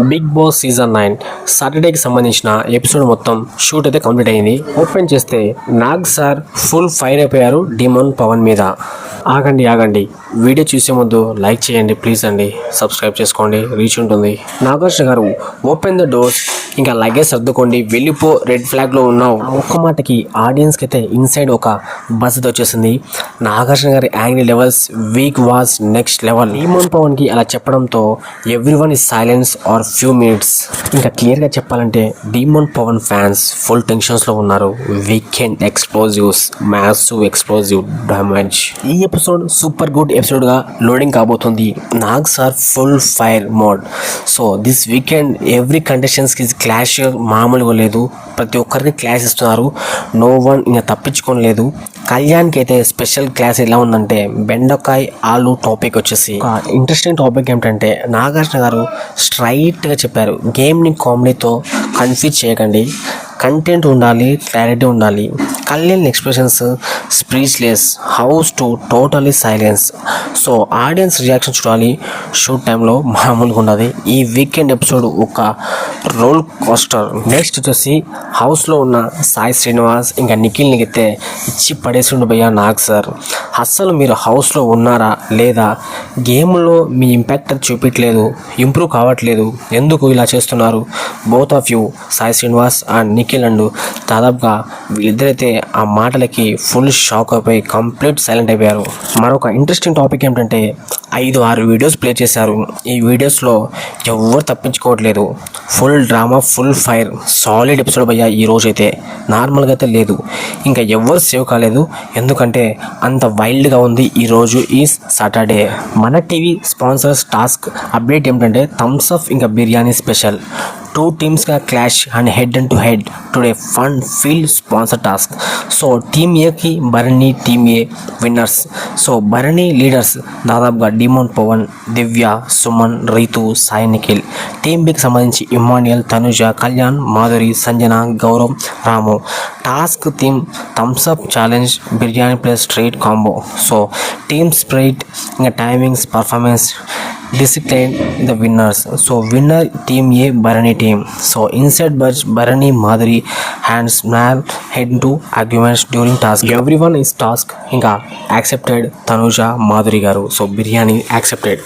Big boss season nine సాటర్డేకి సంబంధించిన episode మొత్తం షూట్ అయితే కంప్లీట్ అయింది. ఓపెన్ చేస్తే నాగ్ సార్ ఫుల్ ఫైర్ అయిపోయారు డిమోన్ పవన్ మీద. ఆగండి ఆగండి. వీడియో చూసే ముందు లైక్ చేయండి ప్లీజ్ అండి. సబ్స్క్రైబ్ చేసుకోండి రీచ్ ఉంటుంది. Nagarjuna garu open the doors ఇంకా లగేజ్ సర్దుకోండి. వెళ్ళిపో రెడ్ ఫ్లాగ్లో ఉన్నావు. ఒక్క మాటకి ఆడియన్స్కి అయితే ఇన్సైడ్ ఒక బస్ వచ్చేసింది నాగార్జున గారి angry levels week was next level ఈమోన్ పవన్కి అలా చెప్పడంతో every one is silence or few minutes ఇంకా క్లియర్గా చెప్పాలంటే డీమోన్ పవన్ ఫ్యాన్స్ ఫుల్ టెన్షన్స్లో ఉన్నారు. Weekend explosives massive explosive damage ఈ ఎపిసోడ్ సూపర్ గుడ్ ఎపిసోడ్గా లోడింగ్ కాబోతుంది. Nag sir full fire mode so this weekend every కండిషన్స్కి clash మామూలుగా లేదు. ప్రతి ఒక్కరికి క్లాస్ ఇస్తున్నారు. నో వన్ ఇంకా తప్పించుకోలేదు కళ్యాణ్కి అయితే స్పెషల్ క్లాస్ ఎలా ఉందంటే బెండకాయ ఆలు టాపిక్ వచ్చేసి. ఒక ఇంట్రెస్టింగ్ టాపిక్ ఏమిటంటే నాగార్జున గారు స్ట్రైట్గా చెప్పారు. గేమ్ని కామెడీతో కన్ఫ్యూజ్ చేయకండి. కంటెంట్ ఉండాలి క్లారిటీ ఉండాలి. Kalyan expressions speechless house to totally silence. So audience reaction చూడాలి. షూట్ టైంలో మామూలుగా ఉన్నది ఈ వీకెండ్ ఎపిసోడ్ ఒక రోల్ కోస్టర్. నెక్స్ట్ వచ్చేసి హౌస్లో ఉన్న సాయి శ్రీనివాస్ ఇంకా నిఖిల్ని అయితే ఇచ్చి పడేసి భయ్యా నాగ్ సార్. అస్సలు మీరు హౌస్లో ఉన్నారా? లేదా? గేమ్లో మీ ఇంపాక్ట్ చూపించలేదు ఇంప్రూవ్ కావట్లేదు. ఎందుకు ఇలా చేస్తున్నారు? Both of you Sai Srinivas and Nikhil and దాదాపుగా వీళ్ళిద్దరైతే ఆ మాటలకి ఫుల్ షాక్ అయిపోయి కంప్లీట్ సైలెంట్ అయిపోయారు. మరొక ఇంట్రెస్టింగ్ టాపిక్ ఏమిటంటే ఐదు ఆరు వీడియోస్ ప్లే చేశారు. ఈ వీడియోస్లో ఎవరు తప్పించుకోవట్లేదు. Full drama full fire solid episode అయ్యా ఈ రోజు అయితే నార్మల్గా అయితే లేదు. ఇంకా ఎవరు సేవ్ కాలేదు. ఎందుకంటే అంత వైల్డ్గా ఉంది ఈ రోజు ఈ సాటర్డే మన టీవీ స్పాన్సర్స్ టాస్క్ అప్డేట్ ఏమిటంటే థమ్స్ అప్ ఇంకా biryani special two టీమ్స్గా clash and head and to head today fun field sponsor task so team ఏకి Bharani team A winners so Bharani leaders దాదాపుగా డిమోన్ పవన్ దివ్య సుమన్ రైతు సాయి నిఖిల్ టీమ్ బికి సంబంధించి Emmanuel Tanuja Kalyan Madhuri Sanjana Gaurav Ramu task theme Thums Up challenge biryani plus Sprite combo so team Sprite ఇంకా timings performance discipline the winners so winner team A Bharani team so inside birch Bharani Madhuri hand small head to arguments during task every one is task ఇంకా accepted Tanuja Madhuri గారు so biryani accepted